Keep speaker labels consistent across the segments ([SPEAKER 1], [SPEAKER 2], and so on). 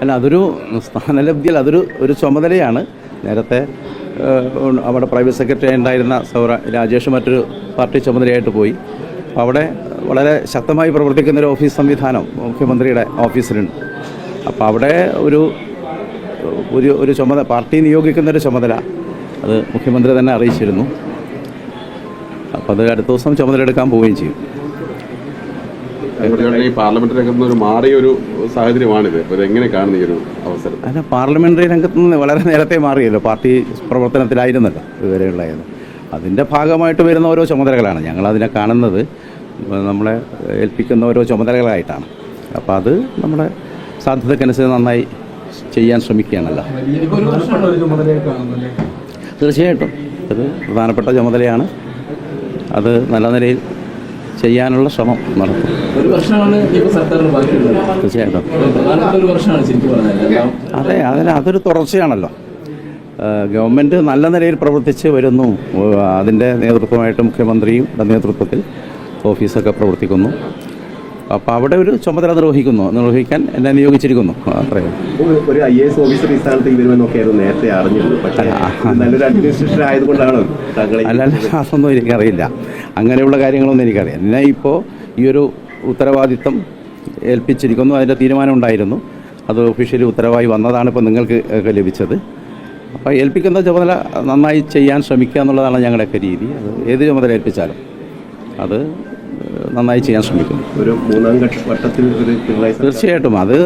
[SPEAKER 1] അല്ല അതൊരു സ്ഥാനലബ്ധിയിൽ അതൊരു ഒരു ചുമതലയാണ്. നേരത്തെ അവിടെ പ്രൈവറ്റ് സെക്രട്ടറി ഉണ്ടായിരുന്ന സൗറ രാജേഷ് മറ്റൊരു പാർട്ടി ചുമതലയായിട്ട് പോയി. അപ്പോൾ അവിടെ വളരെ ശക്തമായി പ്രവർത്തിക്കുന്ന ഒരു ഓഫീസ് സംവിധാനം മുഖ്യമന്ത്രിയുടെ ഓഫീസിലുണ്ട്. അപ്പോൾ അവിടെ ഒരു ഒരു ഒരു ചുമതല പാർട്ടി നിയോഗിക്കുന്ന ഒരു ചുമതല അത് മുഖ്യമന്ത്രി തന്നെ അറിയിച്ചിരുന്നു. അപ്പോൾ അത് അടുത്ത ദിവസം ചുമതല എടുക്കാൻ പോവുകയും ചെയ്യും.
[SPEAKER 2] ഈ പാർലമെന്റ് രംഗത്ത് നിന്ന് മാറിയ ഒരു സാഹചര്യമാണിത്. എങ്ങനെ കാണുന്ന ഈ ഒരു അവസരം?
[SPEAKER 1] അല്ല പാർലമെന്ററി രംഗത്ത് നിന്ന് വളരെ നേരത്തെ മാറിയല്ലോ. പാർട്ടി പ്രവർത്തനത്തിലായിരുന്നല്ലോ ഇതുവരെയുള്ളത് അതിന്റെ ഭാഗമായിട്ട് വരുന്ന ഓരോ ചുമതലകളാണ്. ഞങ്ങളതിനെ കാണുന്നത് നമ്മളെ ഏൽപ്പിക്കുന്ന ഓരോ ചുമതലകളായിട്ടാണ്. അപ്പോൾ അത് നമ്മുടെ സാധ്യതക്കനുസരിച്ച് നന്നായി ചെയ്യാൻ ശ്രമിക്കുകയാണല്ലോ. തീർച്ചയായിട്ടും. അത് പ്രധാനപ്പെട്ട ചുമതലയാണ്. അത് നല്ല നിലയിൽ ചെയ്യാനുള്ള ശ്രമം
[SPEAKER 3] നടക്കും.
[SPEAKER 1] തീർച്ചയായിട്ടും. അതെ അതിന് അതൊരു തുടർച്ചയാണല്ലോ. ഗവൺമെന്റ് നല്ല നിലയിൽ പ്രവർത്തിച്ച് വരുന്നു. അതിന്റെ നേതൃത്വമായിട്ട് മുഖ്യമന്ത്രിയും നേതൃത്വത്തിൽ ഓഫീസൊക്കെ പ്രവർത്തിക്കുന്നു. അപ്പോൾ അവിടെ ഒരു ചുമതല നിർവഹിക്കുന്നു. നിർവഹിക്കാൻ എന്നെ നിയോഗിച്ചിരിക്കുന്നു. അത്രയും
[SPEAKER 4] ഒരു ഐ എസ് ഓഫീസർ ഈ നേരത്തെ പക്ഷേ നല്ലൊരു അഡ്മിനിസ്ട്രേഷൻ ആയതുകൊണ്ടാണ്
[SPEAKER 1] അല്ല അതൊന്നും എനിക്കറിയില്ല. അങ്ങനെയുള്ള കാര്യങ്ങളൊന്നും എനിക്കറിയാം. എന്നെ ഇപ്പോൾ ഈ ഒരു ഉത്തരവാദിത്തം ഏൽപ്പിച്ചിരിക്കുന്നു അതിന്റെ തീരുമാനം ഉണ്ടായിരുന്നു. അത് ഒഫീഷ്യലി ഉത്തരവായി വന്നതാണ് ഇപ്പോൾ നിങ്ങൾക്ക് ഒക്കെ ലഭിച്ചത്. അപ്പോൾ ഏൽപ്പിക്കുന്ന ചുമതല നന്നായി ചെയ്യാൻ ശ്രമിക്കുക എന്നുള്ളതാണ് ഞങ്ങളുടെയൊക്കെ രീതി. അത് ഏത് ചുമതല ഏൽപ്പിച്ചാലും അത് നന്നായി ചെയ്യാൻ ശ്രമിക്കുന്നു.
[SPEAKER 4] ഒരു മൂന്നാം ഘട്ടത്തിൽ വട്ടത്തിൽ
[SPEAKER 1] തീർച്ചയായിട്ടും. അത്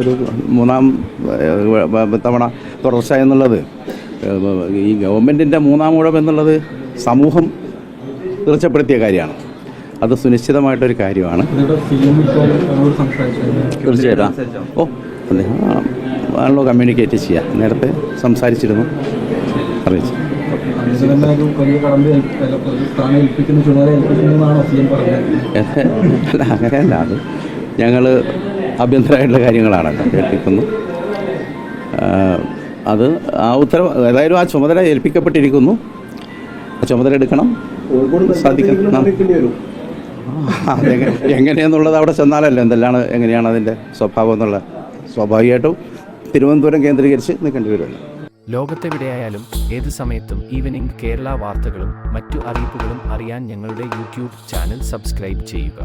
[SPEAKER 1] ഒരു മൂന്നാം തവണ തുടർച്ച എന്നുള്ളത് ഈ ഗവൺമെന്റിന്റെ മൂന്നാം ഊഴം എന്നുള്ളത് സമൂഹം തീർച്ചപ്പെടുത്തിയ കാര്യമാണ്. അത് സുനിശ്ചിതമായിട്ടൊരു കാര്യമാണ്. തീർച്ചയായിട്ടും. ഓ അദ്ദേഹം ആണല്ലോ കമ്മ്യൂണിക്കേറ്റ് ചെയ്യുക നേരത്തെ സംസാരിച്ചിരുന്നു. അറിയിച്ചു.
[SPEAKER 3] അല്ല,
[SPEAKER 1] അങ്ങനെയല്ല. അത് ഞങ്ങൾ ആഭ്യന്തരമായിട്ടുള്ള കാര്യങ്ങളാണ് ഏൽപ്പിക്കുന്നു അത് ആ ഉത്തരവ് ഏതായാലും ആ ചുമതല ഏൽപ്പിക്കപ്പെട്ടിരിക്കുന്നു. ആ ചുമതല എടുക്കണം.
[SPEAKER 4] വരും.
[SPEAKER 1] എങ്ങനെയെന്നുള്ളത് അവിടെ ചെന്നാലല്ലോ. എന്തെല്ലാം എങ്ങനെയാണ് അതിന്റെ സ്വഭാവം എന്നുള്ള. സ്വാഭാവികമായിട്ടും തിരുവനന്തപുരം കേന്ദ്രീകരിച്ച് നിൽക്കേണ്ടി വരുമല്ലോ.
[SPEAKER 5] ലോകത്തെവിടെയായാലും ഏത് സമയത്തും ഈവനിംഗ് കേരള വാർത്തകളും മറ്റു അറിയിപ്പുകളും അറിയാൻ ഞങ്ങളുടെ യൂട്യൂബ് ചാനൽ സബ്സ്ക്രൈബ് ചെയ്യുക.